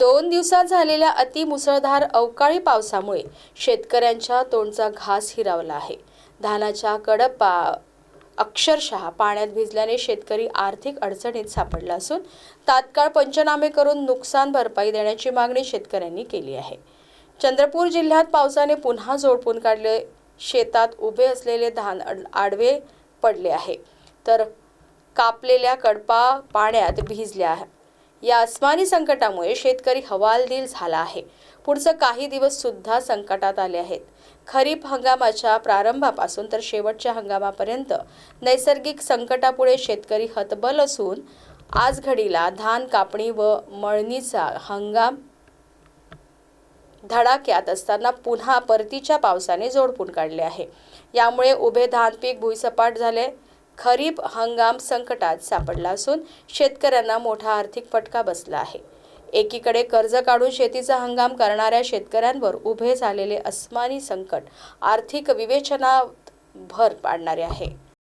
दोन दिवसात झालेल्या अतिमुसळधार अवकाळी पावसामुळे शेतकऱ्यांच्या तोंडचा घास हिरावला आहे. धानाच्या कडप्पा अक्षरशः पाण्यात भिजल्याने शेतकरी आर्थिक अडचणीत सापडला असून तात्काळ पंचनामे करून नुकसान भरपाई देण्याची मागणी शेतकऱ्यांनी केली आहे. चंद्रपूर जिल्ह्यात पावसाने पुन्हा जोडपून काढले. शेतात उभे असलेले धान अड- आडवे पडले आहे. तर कापलेल्या कडपा पाण्यात भिजल्या या अस्मानी संकटामुळे शेतकरी हवालदिल झाला आहे. पुढचं काही दिवस सुद्धा संकटात आले आहेत. खरीप हंगामाच्या प्रारंभापासून तर शेवटच्या हंगामापर्यंत नैसर्गिक संकटापुढे शेतकरी हतबल असून आज घडीला धान कापणी व मळणीचा हंगाम धडाक्यात असताना पुन्हा परतीच्या पावसाने जोडपून काढले आहे. यामुळे उभे धान पीक भुईसपाट झाले. खरीप हंगाम संकटात सापडला असून शेतकऱ्यांना मोठा आर्थिक फटका बसला आहे. एकीकडे कर्ज काढून शेतीचा हंगाम करणाऱ्या शेतकऱ्यांवर उभे झालेले अस्मानी संकट आर्थिक विवेचनात भर पाडणारे आहे.